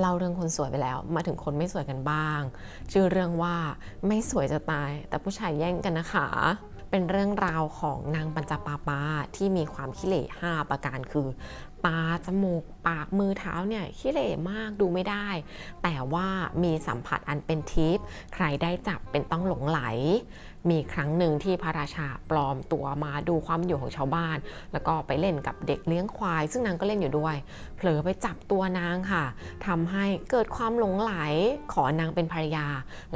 เล่าเรื่องคนสวยไปแล้ว มาถึงคนไม่สวยกันบ้าง ชื่อเรื่องว่าไม่สวยจะตาย แต่ผู้ชายแย่งกันนะคะ เป็นเรื่องราวของนางปัญจปาปาที่มีความขี้เหร่5ประการคือ ตา จมูก ปาก มือเท้าเนี่ยขี้เหร่มากดูไม่ได้ แต่ว่ามีสัมผัสอันเป็นทิพย์ใครได้จับเป็นต้องหลงไหล มีครั้งหนึ่งที่พระราชาปลอมตัวมาดูความอยู่ของชาวบ้าน แล้วก็ไปเล่นกับเด็กเลี้ยงควาย ซึ่งนางก็เล่นอยู่ด้วย เผลอไปจับตัวนางค่ะทำให้เกิดความหลงไหล ขอนางเป็นภรรยา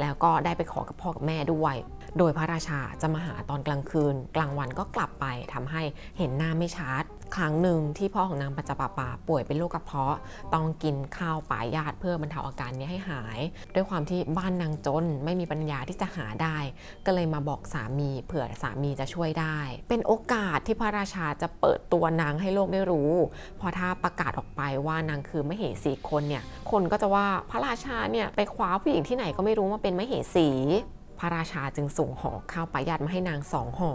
แล้วก็ได้ไปขอกับพ่อกับแม่ด้วยโดยพระราชาจะมาหาตอนกลางคืน กลางวันก็กลับไปทำให้เห็นหน้าไม่ชัดครั้งหนึ่งที่พ่อของนางปัจจปาปาป่วยเป็นโรคกระเพาะ ต้องกินข้าวป่ายาดเพื่อบรรเทาอาการนี้ให้หาย ด้วยความที่บ้านนางจนไม่มีปัญญาที่จะหาได้ ก็เลยมาบอกสามีเผื่อสามีจะช่วยได้ เป็นโอกาสที่พระราชาจะเปิดตัวนางให้โลกได้รู้ พอถ้าประกาศออกไปว่านางคือมเหสีคนเนี่ยคนก็จะว่าพระราชาเนี่ยไปคว้าผู้หญิงที่ไหนก็ไม่รู้มาเป็นมเหสี ระราชาจึงส่งห่อข้าวปลายาดมาให้นางสองห่อ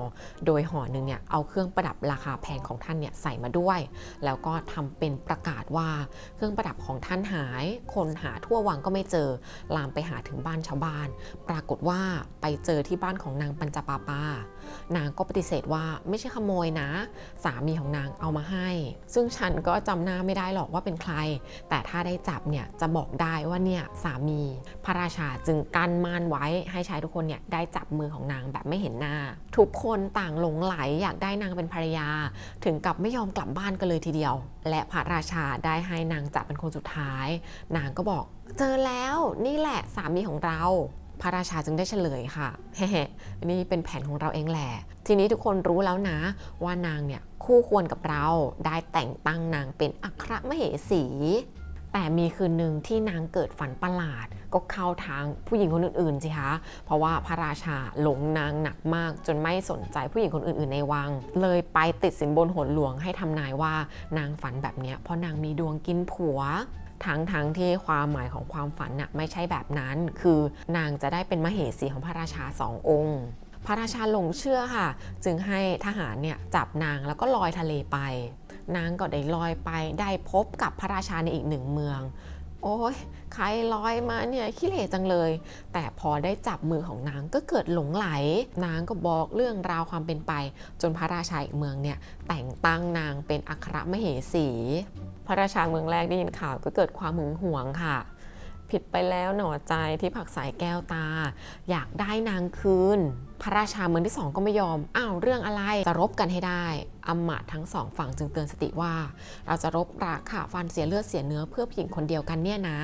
โดยห่อหนึ่งเนี่ยเอาเครื่องประดับราคาแพงของท่านเนี่ยใส่มาด้วย แล้วก็ทำเป็นประกาศว่าเครื่องประดับของท่านหาย คนหาทั่ววังก็ไม่เจอ ลามไปหาถึงบ้านชาวบ้าน ปรากฏว่าไปเจอที่บ้านของนางปัญจปาปา นางก็ปฏิเสธว่าไม่ใช่ขโมยนะ สามีของนางเอามาให้ ซึ่งฉันก็จำหน้าไม่ได้หรอกว่าเป็นใคร แต่ถ้าได้จับเนี่ยจะบอกได้ว่าเนี่ยสามี พระราชาจึงกั้นม่านไว้ให้ชายทุกคนเนี่ยได้จับมือของนางแบบไม่เห็นหน้า ทุกคนต่างหลงไหลอยากได้นางเป็นภรรยา ถึงกับไม่ยอมกลับบ้านกันเลยทีเดียว และพระราชาได้ให้นางจับเป็นคนสุดท้าย นางก็บอก เจอแล้วนี่แหละสามีของเราพระราชาจึงได้เฉลยค่ะเฮ้ๆนี่เป็นแผนของเราเองแหละ ทีนี้ทุกคนรู้แล้วนะ ว่านางเนี่ยคู่ควรกับเราได้แต่งตั้งนางเป็นอัครมเหสี แต่มีคืนหนึ่งที่นางเกิดฝันประหลาด ก็เข้าทางผู้หญิงคนอื่นๆสิคะ เพราะว่าพระราชาหลงนางหนักมาก จนไม่สนใจผู้หญิงคนอื่นๆในวัง เลยไปติดสินบนหนหลวงให้ทำนายว่านางฝันแบบนี้เพราะนางมีดวงกินผัวทั้งทั้งที่ความหมายของความฝันน่ะไม่ใช่แบบนั้น คือนางจะได้เป็นมเหสีของพระราชาสององค์ พระราชาหลงเชื่อค่ะ จึงให้ทหารเนี่ยจับนางแล้วก็ลอยทะเลไป นางก็ได้ลอยไปได้พบกับพระราชาในอีกหนึ่งเมือง โอ้ยใครลอยมาเนี่ยขี้เหร่จังเลย แต่พอได้จับมือของนางก็เกิดหลงไหล นางก็บอกเรื่องราวความเป็นไป จนพระราชาอีกเมืองเนี่ยแต่งตั้งนางเป็นอัครมเหสี พระราชาเมืองแรกได้ยินข่าวก็เกิดความหึงหวงค่ะผิดไปแล้วหนอใจที่ผักสายแก้วตา อยากได้นางคืน พระราชาเมืองที่สองก็ไม่ยอม อ้าวเรื่องอะไร จะรบกันให้ได้อำมาตย์ทั้งสองฝั่งจึงเตือนสติว่า เราจะรบราขาฟันเสียเลือดเสียเนื้อเพื่อผู้หญิงคนเดียวกันเนี่ยนะ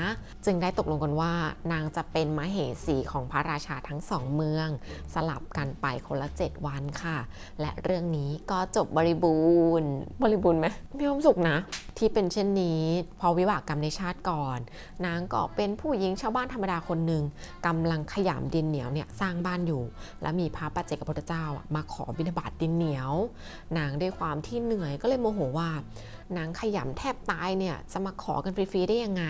จึงได้ตกลงกันว่านางจะเป็นมเหสีของพระราชาทั้งสองเมือง สลับกันไปคนละ7วันค่ะ และเรื่องนี้ก็จบบริบูรณ์ บริบูรณ์ไหมมีความสุขนะ ที่เป็นเช่นนี้เพอวิบากกรรมในชาติก่อน นางก็เป็นผู้หญิงชาวบ้านธรรมดาคนหนึ่งกำลังขยำดินเหนียวเนี่ยสร้างบ้านอยู่ และมีพระปัจเจกพุทธเจ้ามาขอบิณฑบาตดินเหนียวนางด้วยความที่เหนื่อยก็เลยโมโหว่านางขยำแทบตายเนี่ยจะมาขอกันฟรีๆได้ยังไง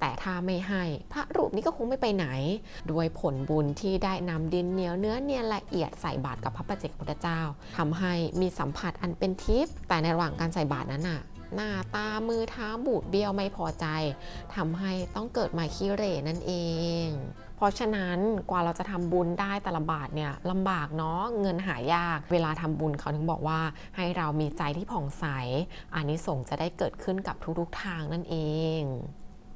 แต่ถ้าไม่ให้พระรูปนี้ก็คงไม่ไปไหน ด้วยผลบุญที่ได้นำดินเหนียวเนื้อเนียนละเอียดใส่บาตรกับพระปัจเจกพุทธเจ้าทำให้มีสัมผัสอันเป็นทิพย์แต่ในระหว่างการใส่บาตรนั้นน่ะหน้าตามือเท้าบูดเบี้ยวไม่พอใจทำให้ต้องเกิดมาขี้เร่นั่นเอง เพราะฉะนั้นกว่าเราจะทำบุญได้แต่ละบาทเนี่ยลำบากเนาะเงินหายาก เวลาทำบุญเขาถึงบอกว่าให้เรามีใจที่ผ่องใสอานิสงส์จะได้เกิดขึ้นกับทุกๆทางนั่นเอง